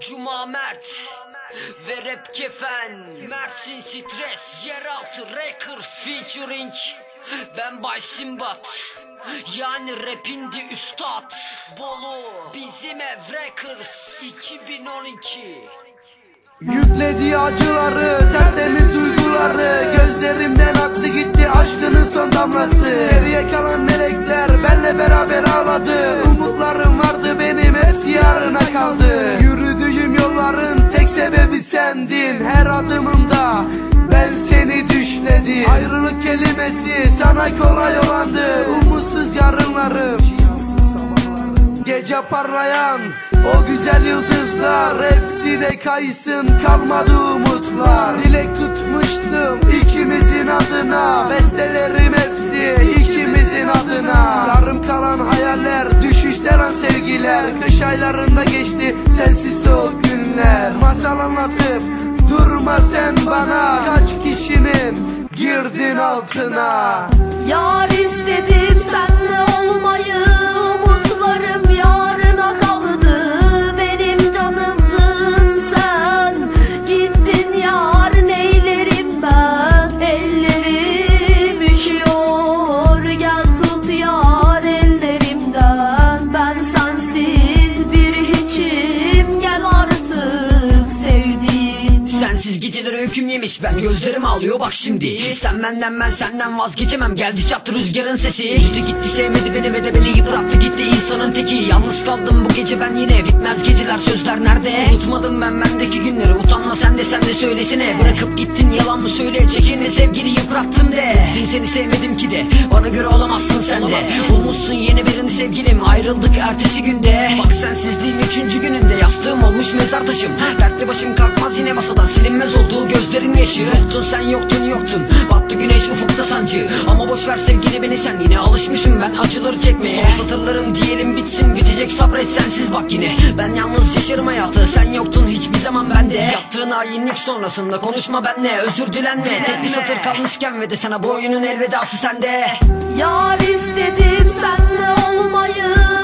Cuma Mert ve rap kefen. Mersin stres Yeraltı Records featuring Ben Bay Simbat. Yani rapindi üstad Bolu. Bizim ev Records 2012 Yüklediği acıları, tertemiz duyguları. Gözlerimden aktı gitti aşkının son damlası. Geriye kalan melekler benle beraber ağladı sendin Her adımımda. Ben seni düşledim. Ayrılık kelimesi sana kolay olandı Umutsuz yarınlarım Gece parlayan o güzel yıldızlar Hepsi de kaysın kalmadı umutlar. Dilek tutmuştum ikimizin adına. Bestelerim hepsi ikimizin adına. Yarım kalan hayaller düşüşler an sevgiler. Kış aylarında geçti sensiz o günler Masal anlatıp durma sen bana. Kaç kişinin girdin altına? Yar istedim senle öyküm yemiş? Ben Gözlerim ağlıyor bak şimdi. Sen benden ben senden vazgeçemem. Geldi çattı rüzgarın sesi. Üstü gitti sevmedi beni ve de beni yıprattı gitti. İnsanın teki. Yalnız kaldım bu gece ben yine. Bitmez geceler sözler nerede? Unutmadım ben bendeki günleri. Utanma sen de sen de söylesene. Bırakıp gittin yalan mı söyle? Çekini sevgili yıprattım de. Ezdim seni sevmedim ki de. Bana göre olamazsın sen de. Bulmuşsun yeni birini sevgilim. Ayrıldık ertesi günde. Bak sensizliğim üçüncü gününde. Yastığım olmuş mezar taşım. Dertli başım kalkmaz yine masadan. Silinmez olduğu gözlerin yaşı Yoktun sen yoktun yoktun. Battı güneş ufukta sancı. Ama boş ver sevgili beni sen Yine alışmışım ben acıları çekmeye. Son satırlarım diyelim bitsin Bitecek sabret sensiz bak yine. Ben yalnız yaşarım hayatı Sen yoktun hiçbir zaman bende. Yaptığın hainlik sonrasında Konuşma benle özür dilenme. Tek bir satır kalmışken ve de sana boyunun elvedası sende. Yar istedim senle olmayı